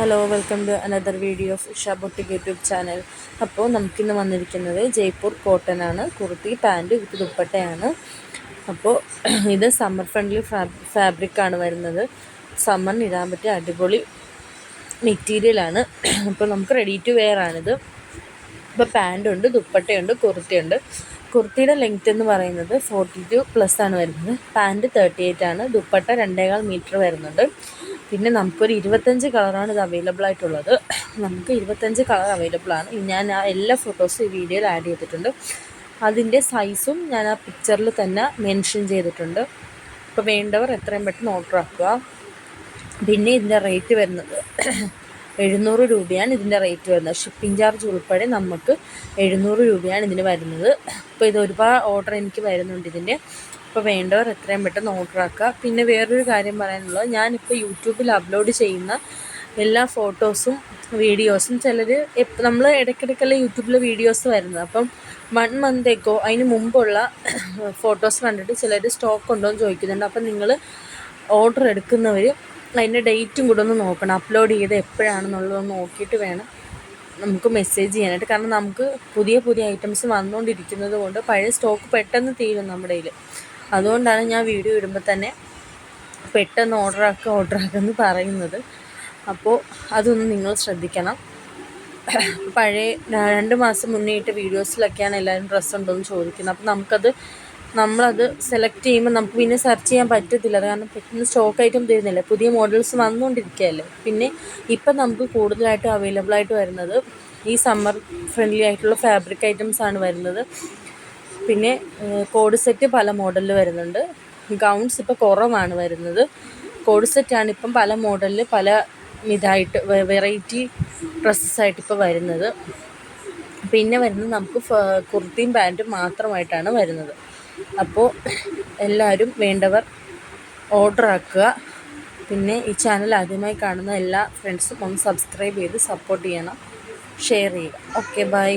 Hello welcome to another video of Usha boutique YouTube channel അപ്പോൾ നമുക്കിന്ന് വന്നിരിക്കുന്നത് Jaipur cotton ആണ് കുർത്തി പാന്റ് വിത്ത് ദുപ്പട്ടയാണ്. അപ്പോൾ ഇത് സമ്മർ ഫ്രണ്ട്ലി ഫാബ്രിക് ആണ് വരുന്നത്. സമ്മറിന് ഇടാൻ പറ്റിയ അടിപൊളി മെറ്റീരിയലാണ് അപ്പോൾ നമുക്ക് റെഡി ടു വെയർ ആണിത്. ഇപ്പോൾ പാന്റുണ്ട് ദുപ്പട്ടയുണ്ട് കുർത്തിയുണ്ട്. കുർത്തിയുടെ ലെങ്ത് എന്ന് പറയുന്നത് ഫോർട്ടി ടു പ്ലസ് ആണ് വരുന്നത്. പാന്റ് തേർട്ടി എയ്റ്റ് ആണ്. ദുപ്പട്ട രണ്ടേകാൽ മീറ്റർ വരുന്നുണ്ട്. പിന്നെ നമുക്കൊരു ഇരുപത്തഞ്ച് കളറാണ് ഇത് അവൈലബിൾ ആയിട്ടുള്ളത്. നമുക്ക് ഇരുപത്തഞ്ച് കളർ അവൈലബിൾ ആണ്. ഞാൻ ആ എല്ലാ ഫോട്ടോസും ഈ വീഡിയോയിൽ ആഡ് ചെയ്തിട്ടുണ്ട്. അതിന്റെ സൈസും ഞാൻ ആ പിക്ചറിൽ തന്നെ മെൻഷൻ ചെയ്തിട്ടുണ്ട്. അപ്പോൾ വേണ്ടവർ എത്രയും പെട്ടെന്ന് ഓർഡർ ആക്കുക. പിന്നെ ഇതിന്റെ റേറ്റ് വരുന്നത് എഴുന്നൂറ് രൂപയാണ് ഇതിന്റെ റേറ്റ് വരുന്നത്. ഷിപ്പിംഗ് ചാർജ് ഉൾപ്പെടെ നമുക്ക് എഴുന്നൂറ് രൂപയാണ് ഇതിന് വരുന്നത്. അപ്പോൾ ഇത് ഒരുപാട് ഓർഡർ എനിക്ക് വരുന്നുണ്ട് ഇതിന്റെ. അപ്പോൾ വേണ്ടവർ എത്രയും പെട്ടെന്ന് ഓർഡർ ആക്കുക. പിന്നെ വേറൊരു കാര്യം പറയാനുള്ളത് ഞാനിപ്പോൾ യൂട്യൂബിൽ അപ്ലോഡ് ചെയ്യുന്ന എല്ലാ ഫോട്ടോസും വീഡിയോസും ചിലർ നമ്മൾ ഇടയ്ക്കിടയ്ക്കല്ല യൂട്യൂബിൽ വീഡിയോസ് വരുന്നത്. അപ്പം വൺ മന്തേക്കോ അതിന് മുമ്പുള്ള ഫോട്ടോസ് കണ്ടിട്ട് ചിലർ സ്റ്റോക്ക് ഉണ്ടോ എന്ന് ചോദിക്കുന്നുണ്ട്. അപ്പം നിങ്ങൾ ഓർഡർ എടുക്കുന്നവർ അതിന്റെ ഡേറ്റും കൂടെ ഒന്ന് നോക്കണം. അപ്ലോഡ് ചെയ്ത് എപ്പോഴാണെന്നുള്ളതൊന്ന് നോക്കിയിട്ട് വേണം നമുക്ക് മെസ്സേജ് ചെയ്യാനായിട്ട്. കാരണം നമുക്ക് പുതിയ പുതിയ ഐറ്റംസ് വന്നുകൊണ്ടിരിക്കുന്നത് കൊണ്ട് പഴയ സ്റ്റോക്ക് പെട്ടെന്ന് തീരും നമ്മുടെ കയ്യിൽ അതുകൊണ്ടാണ് ഞാൻ വീഡിയോ ഇടുമ്പോൾ തന്നെ പെട്ടെന്ന് ഓർഡർ ആക്കുമെന്ന് പറയുന്നത്. അപ്പോൾ അതൊന്ന് നിങ്ങൾ ശ്രദ്ധിക്കണം. പഴയ രണ്ട് മാസം മുന്നേ ഇട്ട വീഡിയോസിലൊക്കെയാണ് എല്ലാവരും ഡ്രസ്സ് ഉണ്ടോ എന്ന് ചോദിക്കുന്നത്. അപ്പോൾ നമുക്കത് നമ്മളത് സെലക്ട് ചെയ്യുമ്പോൾ നമുക്ക് പിന്നെ സെർച്ച് ചെയ്യാൻ പറ്റത്തില്ല. കാരണം പെട്ടെന്ന് സ്റ്റോക്ക് ഐറ്റം തരുന്നില്ല. പുതിയ മോഡൽസ് വന്നുകൊണ്ടിരിക്കുകയല്ലേ പിന്നെ ഇപ്പം നമുക്ക് കൂടുതലായിട്ടും അവൈലബിൾ ആയിട്ട് വരുന്നത് ഈ സമ്മർ ഫ്രണ്ട്ലി ആയിട്ടുള്ള ഫാബ്രിക് ഐറ്റംസ് ആണ് വരുന്നത്. പിന്നെ കോഡ് സെറ്റ് പല മോഡലിൽ വരുന്നുണ്ട്. ഗൗൺസ് ഇപ്പോൾ കുറവാണ് വരുന്നത്. കോഡ് സെറ്റാണ് ഇപ്പം പല മോഡലിൽ പല ഇതായിട്ട് വെറൈറ്റി ഡ്രസ്സസായിട്ട് ഇപ്പോൾ വരുന്നത്. പിന്നെ വരുന്നത് നമുക്ക് കുർത്തിയും പാന്റും മാത്രമായിട്ടാണ് വരുന്നത്. അപ്പോൾ എല്ലാവരും വേണ്ടവർ ഓർഡർ ആക്കുക. പിന്നെ ഈ ചാനൽ ആദ്യമായി കാണുന്ന എല്ലാ ഫ്രണ്ട്സും ഒന്ന് സബ്സ്ക്രൈബ് ചെയ്ത് സപ്പോർട്ട് ചെയ്യണം. ഷെയർ ചെയ്യുക. Okay bye